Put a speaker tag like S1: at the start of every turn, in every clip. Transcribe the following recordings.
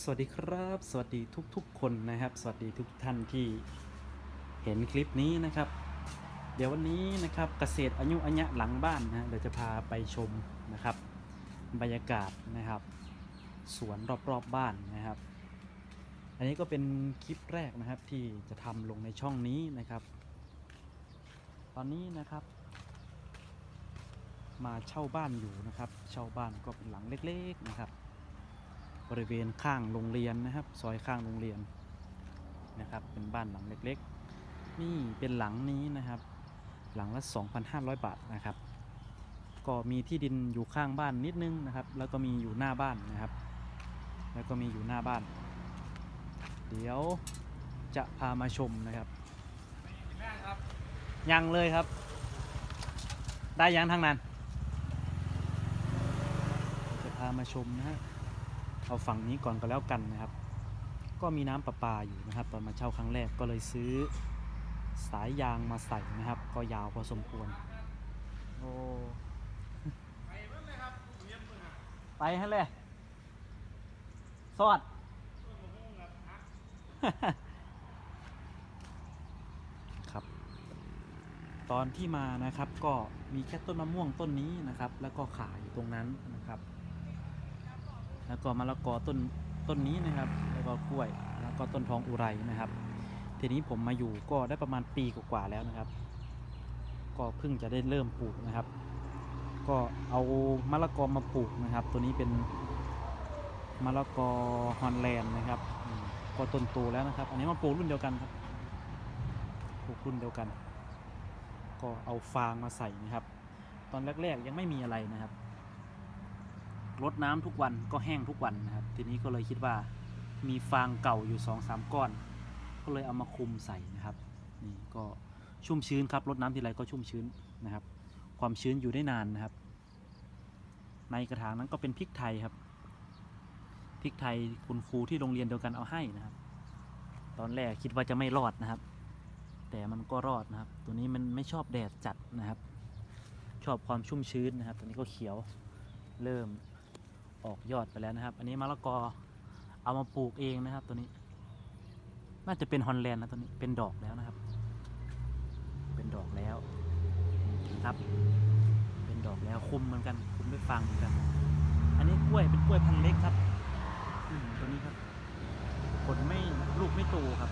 S1: สวัสดีครับ สวัสดีทุกๆ คนนะครับ สวัสดีทุกท่านที่เห็นคลิปนี้นะครับ เดี๋ยววันนี้นะครับเกษตรอายุอัญะหลังบ้านนะเดี๋ยวจะพาไปชมนะครับ บรรยากาศนะครับ สวนรอบๆบบ้านนะครับ อันนี้ก็เป็นคลิปแรกนะครับที่จะทำลงในช่องนี้นะครับ ตอนนี้นะครับ มาเช่าบ้านอยู่นะครับ เช่าบ้านก็เป็นหลังเล็ก ๆนะครับบ ริเวณข้างโรงเรียนนะครับ ซอยข้างโรงเรียนนะครับ เป็นบ้านหลังเล็กๆ นี่เป็นหลังนี้นะครับ หลังละ 2,500 บาทนะครับ ก็มีที่ดินอยู่ข้างบ้านนิดนึงนะครับ แล้วก็มีอยู่หน้าบ้านนะครับ แล้วก็มีอยู่หน้าบ้าน เดี๋ยวจะพามาชมนะครับยังเลยครับ ได้ยังทางนั้น จะพามาชมนะฮะ เอาฝั่งนี้ก่อนก็แล้วกันนะครับ ก็มีน้ำประปาอยู่นะครับ ตอนมาเช่าครั้งแรกก็เลยซื้อสายยางมาใส่นะครับ ก็ยาวพอสมควรโอ้ไปให้เลยสวัสดครับ ตอนที่มานะครับก็มีแค่ต้นมะม่วงต้นนี้นะครับ แล้วก็ขายอยู่ตรงนั้นนะครับ แล้วก็มะละกอต้นต้นนี้นะครับ แล้วก็กล้วย แล้วก็ต้นทองอุไรนะครับ ทีนี้ผมมาอยู่ก็ได้ประมาณปีกว่าๆแล้วนะครับ ก็เพิ่งจะได้เริ่มปลูกนะครับ ก็เอามะละกอมาปลูกนะครับ ตัวนี้เป็นมะละกอฮอนแลนด์นะครับ ก็ต้นโตแล้วนะครับ อันนี้มาปลูกรุ่นเดียวกันครับ ปลูกรุ่นเดียวกัน ก็เอาฟางมาใส่นะครับ ตอนแรกๆยังไม่มีอะไรนะครับ รดน้ำทุกวันก็แห้งทุกวันนะครับ ทีนี้ก็เลยคิดว่ามีฟางเก่าอยู่2อสามก้อน ก็เลยเอามาคลุมใส่นะครับนี่ก็ชุ่มชื้นครับรดน้ำทีไรก็ชุ่มชื้นนะครับ ความชื้นอยู่ได้นานนะครับ ในกระถางนั้นก็เป็นพริกไทยครับพริกไทยคุณครูที่โรงเรียนเดียวกันเอาให้นะครับ ตอนแรกคิดว่าจะไม่รอดนะครับ แต่มันก็รอดนะครับ ตัวนี้มันไม่ชอบแดดจัดนะครับ ชอบความชุ่มชื้นนะครับ ตัวนี้ก็เขียวเริ่ม ออกยอดไปแล้วนะครับ อันนี้มะละกอเอามาปลูกเองนะครับ ตัวนี้ น่าจะเป็นฮอลแลนด์นะตัวนี้เป็นดอกแล้วนะครับ เป็นดอกแล้วครับ เป็นดอกแล้วคุมเหมือนกัน คุมด้วยฟางเหมือนกัน อันนี้กล้วยเป็นกล้วยพันธุ์เล็กครับอืตัวนี้ครับผลไม่ลูกไม่โตครับ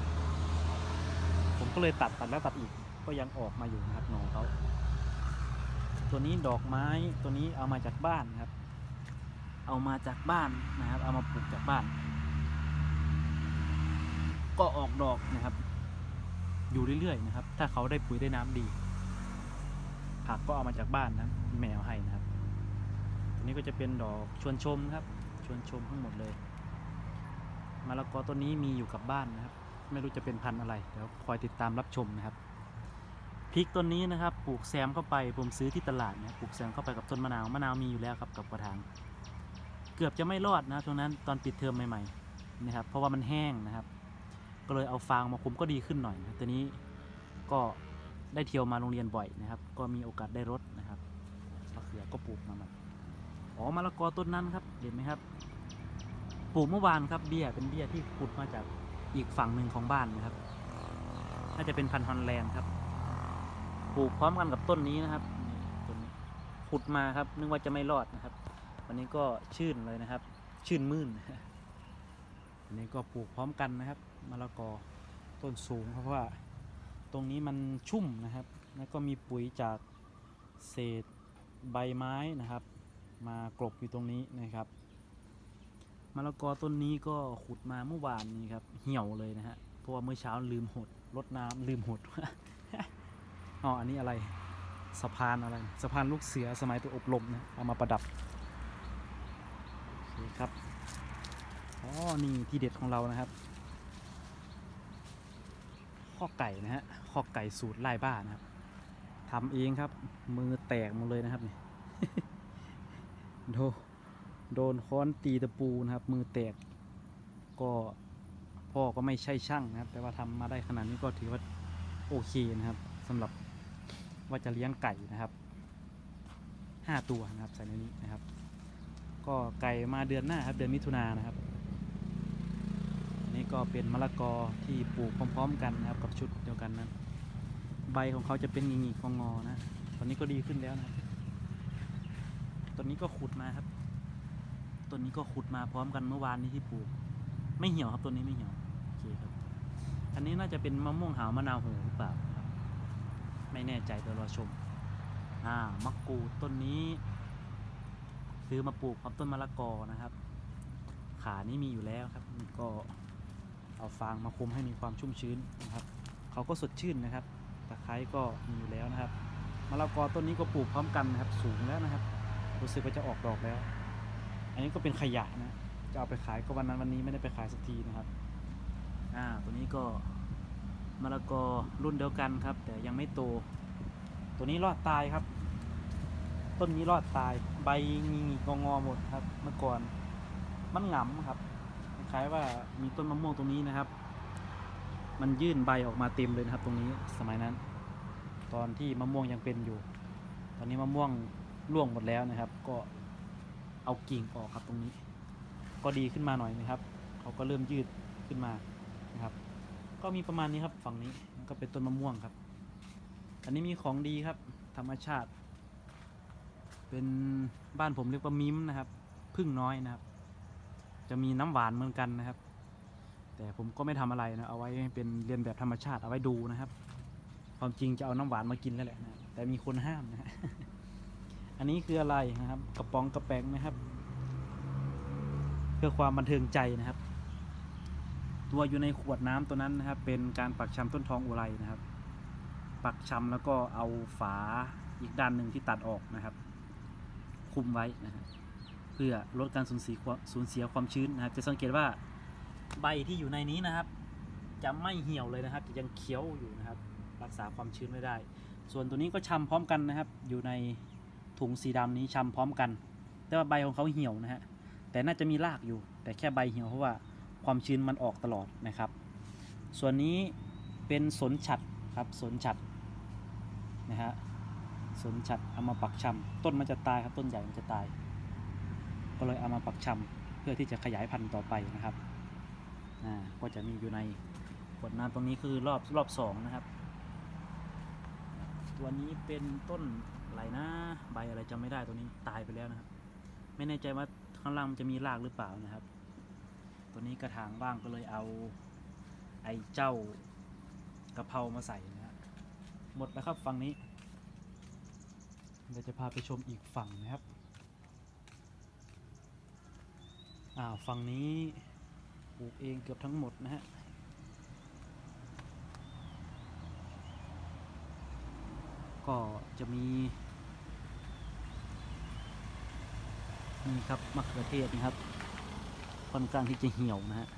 S1: ผมก็เลยตัดตัดแล้วตัดอีก ก็ยังออกมาอยู่นะครับหนอเขาตัวนี้ดอกไม้ตัวนี้เอามาจากบ้านครับ เอามาจากบ้านนะครับ เอามาปลูกจากบ้าน ก็ออกดอกนะครับ อยู่เรื่อยๆนะครับ ถ้าเขาได้ปุ๋ยได้น้ำดี ผักก็เอามาจากบ้านนะแมวให้นะครับอันนี้ก็จะเป็นดอกชวนชมครับ ชวนชมทั้งหมดเลยมะละกอต้นนี้มีอยู่กับบ้านนะครับ ไม่รู้จะเป็นพันธุ์อะไรเดี๋ยวคอยติดตามรับชมนะครับพริกต้นนี้นะครับ ปลูกแซมเข้าไป ผมซื้อที่ตลาดนะปลูกแซมเข้าไปกับต้นมะนาว มะนาวมีอยู่แล้วครับกับกระถาง เกือบจะไม่รอดนะครับช่วงนั้นตอนปิดเทอมใหม่ๆนะครับเพราะว่ามันแห้งนะครับ ก็เลยเอาฟางมาคุมก็ดีขึ้นหน่อยนะทีนี้ก็ได้เที่ยวมาโรงเรียนบ่อยนะครับ ก็มีโอกาสได้รดนะครับมะเขือก็ปลูกมาใหม่อ๋อมะละกอต้นนั้นครับเห็นไหมครับ ปลูกเมื่อวานครับเบี้ยเป็นเบี้ยที่ขุดมาจากอีกฝั่งหนึ่งของบ้านนะครับ น่าจะเป็นพันธุ์ฮอลแลนด์ครับ ปลูกพร้อมกันกับต้นนี้นะครับต้นนี้ขุดมาครับ นึกว่าจะไม่รอดนะครับ วันนี้ก็ชื่นเลยนะครับ ชื่นมื่นอันนี้ก็ปลูกพร้อมกันนะครับมะละกอต้นสูงเพราะว่าตรงนี้มันชุ่มนะครับ แล้วก็มีปุ๋ยจากเศษใบไม้นะครับ มากลบอยู่ตรงนี้นะครับมะละกอต้นนี้ก็ขุดมาเมื่อวานนี้ครับเหี่ยวเลยนะฮะเพราะว่าเมื่อเช้าลืมหดรดน้ำลืมหดอ๋ออันนี้อะไรสะพานอะไรสะพานลูกเสือสมัยไปอบรมนะเอามาประดับ ครับ อ๋อ นี่ทีเด็ดของเรานะครับ ข้อไก่นะฮะ ข้อไก่สูตรไล่บ้านนะครับทำเองครับ มือแตกหมดเลยนะครับนี่โดโดนค้อนตีตะปูนะครับ มือแตก ก็พ่อก็ไม่ใช่ช่างนะครับ แต่ว่าทำมาได้ขนาดนี้ก็ถือว่าโอเคนะครับสำหรับว่าจะเลี้ยงไก่นะครับห้าตัวนะครับใส่ในนี้นะครับ ก็ไก่มาเดือนหน้าครับเดือนมิถุนายนนะครับนี่ก็เป็นมะละกอที่ปลูกพร้อม ๆ กันนะครับกับชุดเดียวกันนั้น ใบของเขาจะเป็นงิกๆงอๆนะตอนนี้ก็ดีขึ้นแล้วนะต้นนี้ก็ขุดมาครับต้นนี้ก็ขุดมาพร้อมกันเมื่อวานนี้ที่ปลูก ไม่เหี่ยวครับต้นนี้ไม่เหี่ยวโอเคครับ อันนี้น่าจะเป็นมะม่วงหาวมะนาวโหหรือเปล่าไม่แน่ใจเดี๋ยวรอชม อ่ามะกรูดต้นนี้ ซื้อมาปลูกพร้อมต้นมะละกอนะครับ ขานี่มีอยู่แล้วครับก็เอาฟางมาคลุมให้มีความชุ่มชื้นนะครับเขาก็สดชื่นนะครับตะไคร้ก็มีอยู่แล้วนะครับมะละกอต้นนี้ก็ปลูกพร้อมกันนะครับ สูงแล้วนะครับรู้สึกว่าจะออกดอกแล้ว อันนี้ก็เป็นขยะนะจะเอาไปขายก็วันนั้นวันนี้ไม่ได้ไปขายสักทีนะครับอ่าตัวนี้ก็มะละกอรุ่นเดียวกันครับ แต่ยังไม่โต ตัวนี้รอดตายครับ ต้นนี้รอดตาย ใบงีงงองอหมดครับเมื่อก่อนมันหงำครับคล้ายๆว่ามีต้นมะม่วงตรงนี้นะครับ มันยื่นใบออกมาเต็มเลยนะครับตรงนี้สมัยนั้น ตอนที่มะม่วงยังเป็นอยู่ ตอนนี้มะม่วงร่วงหมดแล้วนะครับ ก็เอากิ่งออกครับตรงนี้ ก็ดีขึ้นมาหน่อยนะครับเขาก็เริ่มยืดขึ้นมานะครับ ก็มีประมาณนี้ครับฝั่งนี้นก็เป็นต้นมะม่วงครับ อันนี้มีของดีครับ ธรรมชาติ เป็นบ้านผมเรียกว่ามิมนะครับพึ่งน้อยนะครับ จะมีน้ำหวานเหมือนกันนะครับ แต่ผมก็ไม่ทำอะไรนะเอาไว้เป็นเรียนแบบธรรมชาติเอาไว้ดูนะครับ ความจริงจะเอาน้ำหวานมากินแล้วแหละนะแต่มีคนห้ามนะฮะอันนี้คืออะไรนะครับ กระป๋องกระแป้งนะครับ เพื่อความบันเทิงใจนะครับ ตัวอยู่ในขวดน้ำตัวนั้นนะครับ เป็นการปักชำต้นทองอุไรนะครับ ปักชำแล้วก็เอาฝาอีกด้านหนึ่งที่ตัดออกนะครับ คุมไว้นะเพื่อลดการสูญเสียความสูญเสียความชื้นนะครับ จะสังเกตว่าใบที่อยู่ในนี้นะครับ จะไม่เหี่ยวเลยนะครับ จะยังเขียวอยู่นะครับ รักษาความชื้นไว้ได้ ส่วนตัวนี้ก็ชำพร้อมกันนะครับ อยู่ในถุงสีดำนี้ชำพร้อมกัน แต่ว่าใบของเขาเหี่ยวนะฮะแต่น่าจะมีรากอยู่ แต่แค่ใบเหี่ยวเพราะว่าความชื้นมันออกตลอดนะครับ ส่วนนี้เป็นสนฉัดครับสนฉัดนะฮะ สนฉัดเอามาปักชำต้นมันจะตายครับต้นใหญ่มันจะตาย ก็เลยเอามาปักชำเพื่อที่จะขยายพันธุ์ต่อไปนะครับอ่าก็จะมีอยู่ในขวดน้ำตรงนี้คือรอบรอบสองนะครับ ตัวนี้เป็นต้นอะไรนะใบอะไรจำไม่ได้ตัวนี้ตายไปแล้วนะครับ ไม่แน่ใจว่าข้างล่างมันจะมีรากหรือเปล่านะครับ ตัวนี้กระถางว่างก็เลยเอาไอ้เจ้ากระเพรามาใส่นะฮะหมดแล้วครับฝั่งนี้ เดี๋ยวจะพาไปชมอีกฝั่งนะครับ อ่าฝั่งนี้ปลูกเองเกือบทั้งหมดนะฮะก็จะมีนี่ครับมะเขือเทศนะครับ ค่อนข้างที่จะเหี่ยวนะฮะ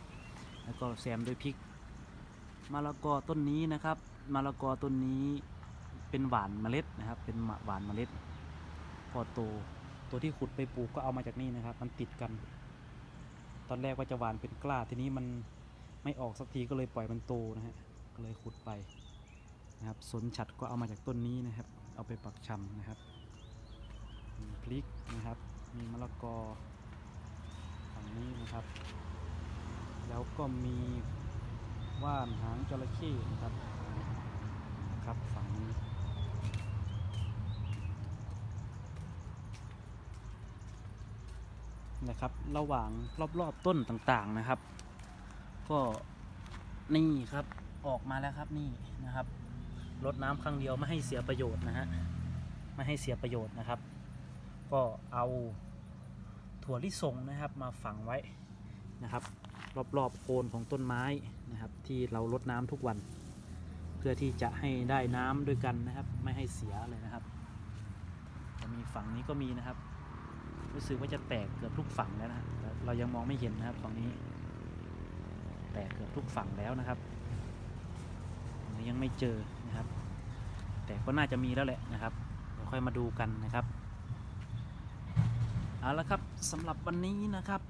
S1: แล้วก็แซมด้วยพริกมะละกอต้นนี้นะครับมะละกอต้นนี้ เป็นหวานเมล็ดนะครับ เป็นหวานเมล็ด พอโตตัวที่ขุดไปปลูกก็เอามาจากนี่นะครับ มันติดกัน ตอนแรกว่าจะหวานเป็นกล้าทีนี้มันไม่ออกสักทีก็เลยปล่อยมันโตนะฮะก็เลยขุดไปนะครับสนฉัดก็เอามาจากต้นนี้นะครับ เอาไปปักชำนะครับมีพริกนะครับ มีมะละกอฝั่งนี้นะครับ แล้วก็มีว่านหางจระเข้นะครับครับฝั่งนี้ นะครับ ระหว่างรอบๆต้นต่างๆนะครับ ก็นี่ครับออกมาแล้วครับนี่นะครับรดน้ำครั้งเดียวไม่ให้เสียประโยชน์นะฮะไม่ให้เสียประโยชน์นะครับ ก็เอาถั่วลิสงนะครับมาฝังไว้นะครับ รอบๆโคนของต้นไม้นะครับ ที่เรารดน้ำทุกวัน เพื่อที่จะให้ได้น้ำด้วยกันนะครับ ไม่ให้เสียเลยนะครับ จะมีฝั่งนี้ก็มีนะครับ รู้สึกว่าจะแตกเกือบทุกฝั่งแล้วนะเรายังมองไม่เห็นนะครับฝั่งนี้ แตกเกือบทุกฝั่งแล้วนะครับยังไม่เจอนะครับ แต่ก็น่าจะมีแล้วแหละนะครับเดี๋ยวค่อยมาดูกันนะครับเอาละครับสำหรับวันนี้นะครับ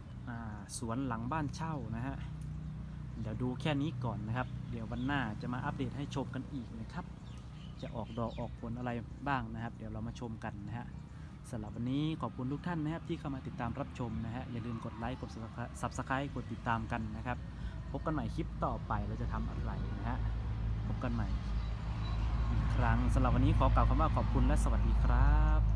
S1: สวนหลังบ้านเช่านะฮะเดี๋ยวดูแค่นี้ก่อนนะครับ เดี๋ยววันหน้าจะมาอัปเดตให้ชมกันอีกนะครับ จะออกดอกออกผลอะไรบ้างนะครับ เดี๋ยวเรามาชมกันนะฮะ สำหรับวันนี้ขอบคุณทุกท่านนะครับที่เข้ามาติดตามรับชมนะฮะอย่าลืมกดไลค์กด subscribe กดติดตามกันนะครับ พบกันใหม่คลิปต่อไปเราจะทำอะไรนะฮะพบกันใหม่อีกครั้งสำหรับวันนี้ขอกล่าวคำว่าขอบคุณและสวัสดีครับ